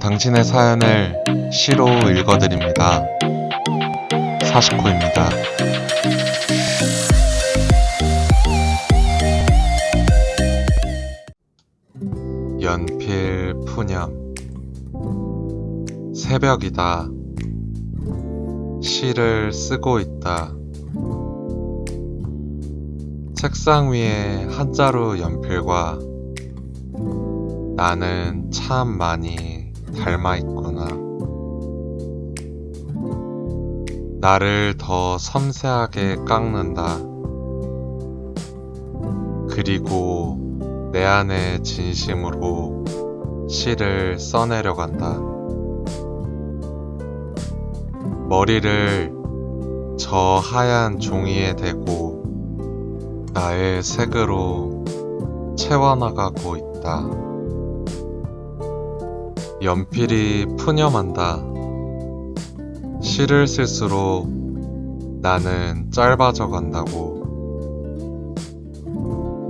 당신의 사연을 시로 읽어드립니다. 사시코입니다. 연필 푸념 새벽이다. 시를 쓰고 있다. 책상 위에 한자루 연필과 나는 참 많이 닮아 있구나. 나를 더 섬세하게 깎는다. 그리고 내 안의 진심으로 시를 써내려 간다. 머리를 저 하얀 종이에 대고 나의 색으로 채워나가고 있다. 연필이 푸념한다. 시를 쓸수록 나는 짧아져 간다고.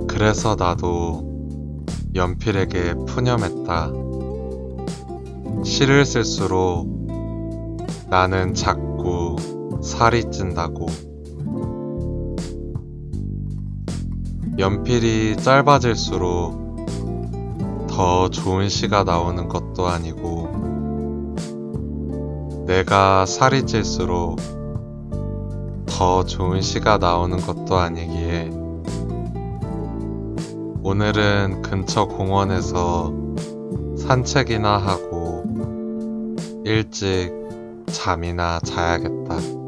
그래서 나도 연필에게 푸념했다. 시를 쓸수록 나는 자꾸 살이 찐다고. 연필이 짧아질수록 더 좋은 시가 나오는 것도 아니고, 내가 살이 찔수록 더 좋은 시가 나오는 것도 아니기에, 오늘은 근처 공원에서 산책이나 하고 일찍 잠이나 자야겠다.